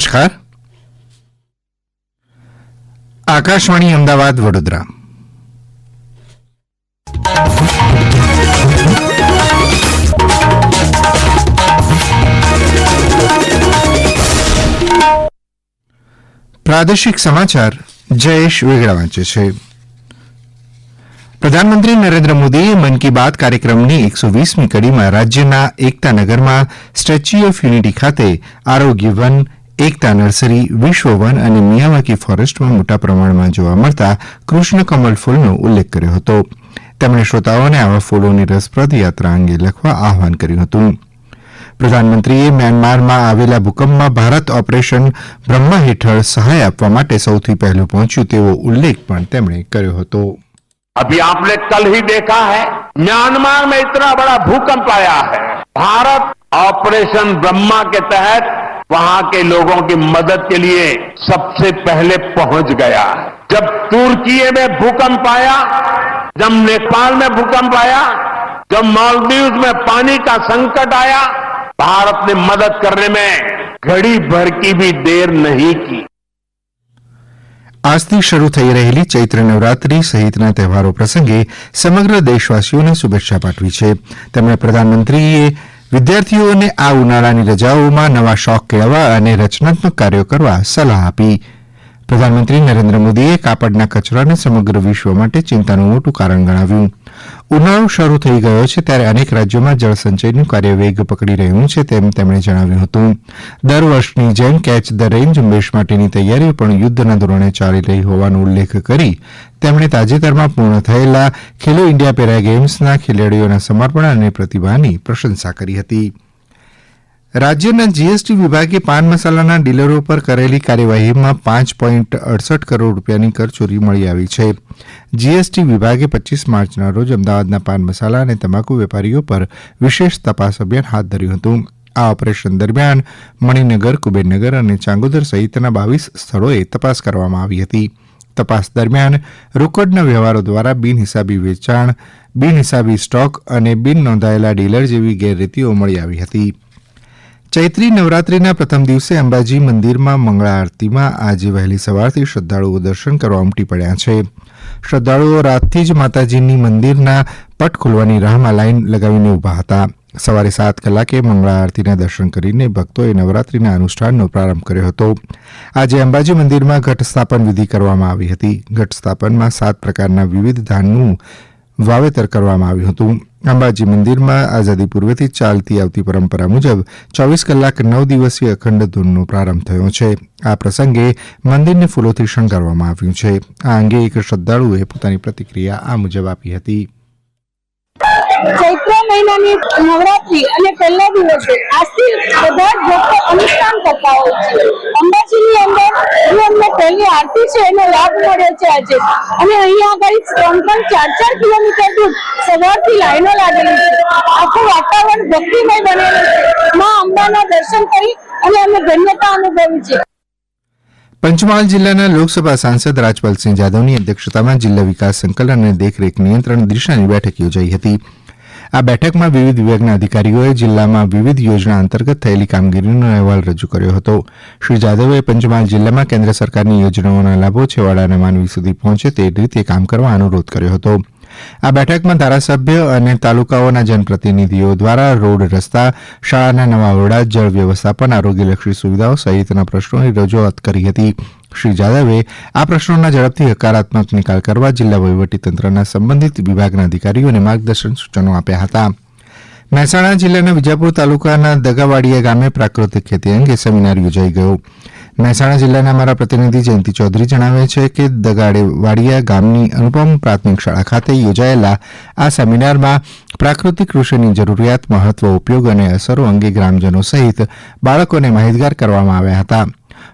નમસ્કાર. આકાશવાણી અમદાવાદ, વડોદરા. પ્રાદેશિક સમાચાર જયેશ વેગડા વાંચે છે. પ્રધાનમંત્રી નરેન્દ્ર મોદીએ મન કી બાત કાર્યક્રમની એકસો વીસમી કડીમાં રાજ્યના એકતાનગરમાં સ્ટેચ્યુ ઓફ યુનિટી ખાતે આરોગ્ય વન એકતા નર્સરી વિશ્વ વન અને મિયાવાકી ફોરેસ્ટમાં મોટા પ્રમાણમાં જોવા મળતા કૃષ્ણ કમળ ફૂલનો ઉલ્લેખ કર્યો હતો તેમણે શ્રોતાઓને આવા ફૂલોની રસપ્રદ યાત્રા અંગે લખવા આહવાન કર્યું હતું પ્રધાનમંત્રીએ મ્યાનમારમાં આવેલા ભૂકંપમાં ભારત ઓપરેશન બ્રહ્મા હેઠળ સહાય આપવા માટે સૌથી પહેલું પહોંચ્યું તેવો ઉલ્લેખ પણ તેમણે કર્યો હતો अभी आपने कल ही देखा है म्यांमार में इतना बड़ा भूकंप आया है भारत ऑपरेशन ब्रह्मा के तहत वहां के लोगों की मदद के लिए सबसे पहले पहुंच गया जब तुर्की में भूकंप आया जब नेपाल में भूकंप आया जब मालदीव में पानी का संकट आया भारत ने मदद करने में घड़ी भर की भी देर नहीं की આજથી શરૂ થઈ રહેલી ચૈત્ર નવરાત્રી સહિતના તહેવારો પ્રસંગે સમગ્ર દેશવાસીઓને શુભેચ્છા પાઠવી છે તેમણે પ્રધાનમંત્રીએ વિદ્યાર્થીઓને આ ઉનાળાની રજાઓમાં નવા શોખ કેળવવા અને રચનાત્મક કાર્યો કરવા સલાહ આપી. પ્રધાનમંત્રી નરેન્દ્ર મોદીએ કાપડના કચરાને સમગ્ર વિશ્વ માટે ચિંતાનું મોટું કારણ ગણાવ્યું. ઉનાળો શરૂ થઈ ગયો છે ત્યારે અનેક રાજ્યોમાં જળસંચયનું કાર્ય વેગ પકડી રહ્યું છે તેમ તેમણે જણાવ્યું હતું. દર વર્ષની જેમ કેચ ધ રેઇન ઝુંબેશ માટેની તૈયારીઓ પણ યુદ્ધના ધોરણે ચાલી રહી હોવાનો ઉલ્લેખ કરી તેમણે તાજેતરમાં પૂર્ણ થયેલા ખેલો ઇન્ડિયા પેરા ગેમ્સના ખેલાડીઓના સમર્પણ અને પ્રતિભાની પ્રશંસા કરી હતી. રાજ્યના જીએસટી વિભાગે પાન મસાલાના ડીલરો પર કરેલી કાર્યવાહીમાં પાંચ પોઇન્ટ અડસઠ કરોડ રૂપિયાની કરચોરી મળી આવી છે. જીએસટી વિભાગે પચીસ માર્ચના રોજ અમદાવાદના પાન મસાલા અને તમાકુ વેપારીઓ પર વિશેષ તપાસ અભિયાન હાથ ધર્યું હતું. આ ઓપરેશન દરમિયાન મણિનગર, કુબેરનગર અને ચાંગોદર સહિતના બાવીસ સ્થળોએ તપાસ કરવામાં આવી હતી. તપાસ દરમિયાન રોકડના વ્યવહારો દ્વારા બિનહિસાબી વેચાણ, બિનહિસાબી સ્ટોક અને બિન નોંધાયેલા ડીલર જેવી ગેરરીતિઓ મળી આવી હતી. ચૈત્રી નવરાત્રીના પ્રથમ દિવસે અંબાજી મંદિરમાં મંગળા આરતીમાં આજે વહેલી સવારથી શ્રદ્ધાળુઓ દર્શન કરવા ઉમટી પડ્યા છે. શ્રદ્ધાળુઓ રાતથી જ માતાજીની મંદિરના પટ ખોલવાની રાહમાં લાઈન લગાવીને ઊભા હતા. સવારે સાત કલાકે મંગળા આરતીના દર્શન કરીને ભક્તોએ નવરાત્રિના અનુષ્ઠાનનો પ્રારંભ કર્યો હતો. આજે અંબાજી મંદિરમાં ઘટ સ્થાપન વિધિ કરવામાં આવી હતી. ઘટ સ્થાપનમાં સાત પ્રકારના વિવિધ ધાનનું વાવેતર કરવામાં આવ્યું હતું. અંબાજી મંદિરમાં આઝાદી પૂર્વેથી ચાલતી આવતી પરંપરા મુજબ ચોવીસ કલાક નવ દિવસીય અખંડ ધૂનનો પ્રારંભ થયો છે. આ પ્રસંગે મંદિરને ફૂલોથી શણગારવામાં આવ્યું છે. આ અંગે એક શ્રદ્ધાળુએ પોતાની પ્રતિક્રિયા આ મુજબ આપી હતી. ચૈત્ર મહિનાની નવરાત્રી અને પહેલા દિવસે આજથી બધા ભક્તો અનુષ્ઠાન કરતા હોય છે. અંબાજીની અંદર જે અમને પહેલી આરતી છે એનો લાભ મળ્યો છે આજે. અને અહીંયા આગળ ત્રણ ત્રણ ચાર ચાર કિલોમીટર દૂર સવારથી લાઈનો લાગેલી છે. આખું વાતાવરણ ભક્તિમય બનેલું છે. માં અંબાના દર્શન કરી અને અમે ધન્યતા અનુભવી છે. પંચમહાલ જિલ્લાના લોકસભા સાંસદ રાજપાલસિંહ જાદવની અધ્યક્ષતામાં જિલ્લા વિકાસ સંકલન અને દેખરેખ નિયંત્રણ દિશાની બેઠક યોજાઈ હતી. આ બેઠકમાં વિવિધ વિભાગના અધિકારીઓએ જિલ્લામાં વિવિધ યોજના અંતર્ગત થયેલી કામગીરીનો અહેવાલ રજૂ કર્યો હતો. શ્રી જાદવે પંચમહાલ જિલ્લામાં કેન્દ્ર સરકારની યોજનાઓના લાભો છેવાડાના માનવી સુધી પહોંચે તે રીતે કામ કરવા અનુરોધ કર્યો હતો. આ બેઠકમાં ધારાસભ્ય અને તાલુકાઓના જનપ્રતિનિધિઓ દ્વારા રોડ રસ્તા, શાળાના નવા ઓરડા જળ વ્યવસ્થાપન, આરોગ્યલક્ષી સુવિધાઓ સહિતના પ્રશ્નોની રજૂઆત કરી હતી. શ્રી જાદવે આ પ્રશ્નોના ઝડપથી હકારાત્મક નિકાલ કરવા જિલ્લા વહીવટીતંત્રના સંબંધિત વિભાગના અધિકારીઓને માર્ગદર્શન સૂચનો આપ્યા હતા. મહેસાણા જિલ્લાના વિજાપુર તાલુકાના દગાવાડીયા ગામે પ્રાકૃતિક ખેતી અંગે સેમિનાર યોજાઈ ગયો. મહેસાણા જિલ્લાના અમારા પ્રતિનિધિ જયંતિ ચૌધરી જણાવે છે કે દગાડેવાડિયા ગામની અનુપમ પ્રાથમિક શાળા ખાતે યોજાયેલા આ સેમિનારમાં પ્રાકૃતિક કૃષિની જરૂરિયાત, મહત્વ, ઉપયોગ અને અસરો અંગે ગ્રામજનો સહિત બાળકોને માહિતગાર કરવામાં આવ્યા હતા.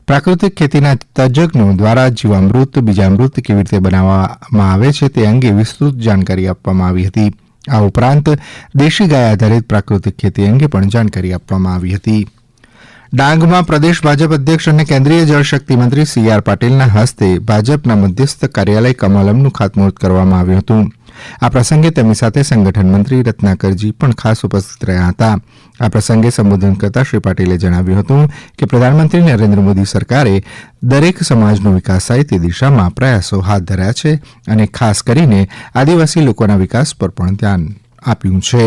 પ્રાકૃતિક ખેતીના તજજ્ઞો દ્વારા જીવામૃત, બીજામૃત કેવી રીતે બનાવવામાં આવે છે તે અંગે વિસ્તૃત જાણકારી આપવામાં આવી હતી. આ ઉપરાંત દેશી ગાય આધારિત પ્રાકૃતિક ખેતી અંગે પણ જાણકારી આપવામાં આવી હતી. ડાંગમાં પ્રદેશ ભાજપ અધ્યક્ષ અને કેન્દ્રીય જળશક્તિ મંત્રી સી આર પાટીલના હસ્તે ભાજપના મધ્યસ્થ કાર્યાલય કમલમનું ખાતમુહૂર્ત કરવામાં આવ્યું હતું. આ પ્રસંગે તેમની સાથે સંગઠન મંત્રી રત્નાકરજી પણ ખાસ ઉપસ્થિત રહ્યા હતા. આ પ્રસંગે સંબોધન કરતા શ્રી પાટીલે જણાવ્યું હતું કે પ્રધાનમંત્રી નરેન્દ્ર મોદી સરકારે દરેક સમાજનો વિકાસ થાય તે દિશામાં પ્રયાસો હાથ ધર્યા છે અને ખાસ કરીને આદિવાસી લોકોના વિકાસ પર પણ ધ્યાન આપ્યું છે.